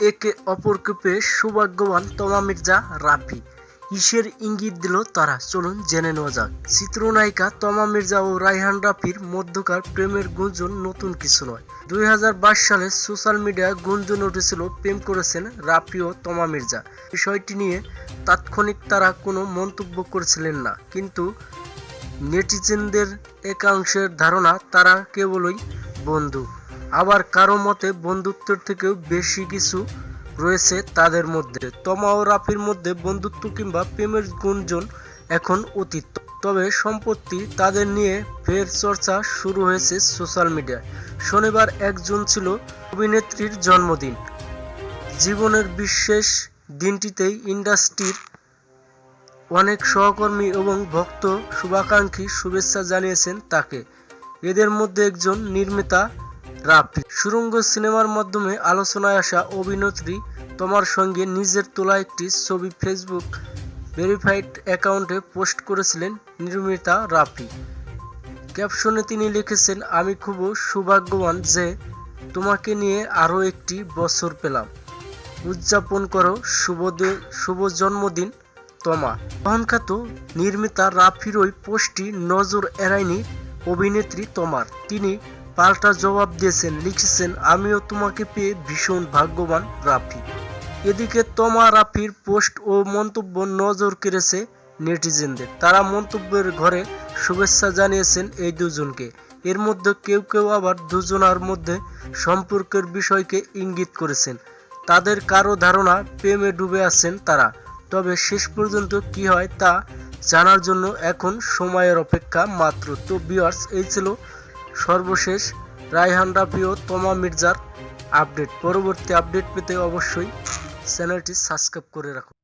একে অপরকে পেয়ে সৌভাগ্যবান তমা মির্জা রাফি। ইসের ইঙ্গিত দিল তারা? চলুন জেনে নেওয়া যাক। চিত্রনায়িকা তমা মির্জা ও রায়হান রাফির মধ্যকার প্রেমের গুঞ্জন নতুন কিছু নয়। দুই সালে সোশ্যাল মিডিয়ায় গুঞ্জন উঠেছিল, প্রেম করেছেন রাফি ও তমা মির্জা। বিষয়টি নিয়ে তাৎক্ষণিক তারা কোনো মন্তব্য করেছিলেন না। কিন্তু নেটিজেনদের একাংশের ধারণা, তারা কেবলই বন্ধু। আবার কারও মতে বন্ধুত্বের থেকেও বেশি কিছু রয়েছে তাদের মধ্যে। তমা ও রাফির মধ্যে বন্ধুত্ব কিংবা প্রেমের গুঞ্জন এখন অতীত। তবে সম্পত্তি তাদের নিয়ে ফের চর্চা শুরু হয়েছে সোশ্যাল মিডিয়ায়। শনিবার এক জুন ছিল অভিনেত্রীর জন্মদিন। জীবনের বিশেষ দিনটিতেই ইন্ডাস্ট্রির অনেক সহকর্মী এবং ভক্ত শুভাকাঙ্ক্ষী শুভেচ্ছা জানিয়েছেন তাকে। এদের মধ্যে একজন নির্মাতা রাফি সুরঙ্গ সিনেমার মাধ্যমে আলোচনায় আসা অভিনেত্রী তোমার সঙ্গে নিজের তোলা একটি ছবি ফেসবুক ভেরিফাইড অ্যাকাউন্টে পোস্ট করেছিলেন নির্মিতা রাফি। ক্যাপশনে তিনি লিখেছেন, আমি খুব সৌভাগ্যবান যে তোমাকে নিয়ে আরও একটি বছর পেলাম। উদযাপন করো শুভ দে- শুভ জন্মদিন তমা অহংখ্যাত নির্মিতা রাফির ওই পোস্টটি নজর এড়ায়নি অভিনেত্রী তমার। তিনি পাল্টা জবাব দিয়েছেন, লিখেছেন, আমিও তোমাকে পেয়ে ভীষণ ভাগ্যবান, রাফি। এদিকে তমা, রাফির পোস্ট ও মন্তব্য নজর কেড়েছে নেটিজেনদের। তারা মন্তব্যের ঘরে শুভেচ্ছা জানিয়েছেন এই দুজনকে। এর মধ্যে কেউ কেউ আবার দুজনার মধ্যে সম্পর্কের বিষয়কে ইঙ্গিত করেছেন। তাদের কারও ধারণা প্রেমে ডুবে আছেন তারা। তবে শেষ পর্যন্ত কি হয় তা জানার জন্য এখন সময়ের অপেক্ষা মাত্র। তো বিয়ার্স এই ছিল সর্বশেষ রায়হান রাফি ও তোমা মির্জার আপডেট। পরবর্তী আপডেট পেতে অবশ্যই চ্যানেলটি সাবস্ক্রাইব করে রাখুন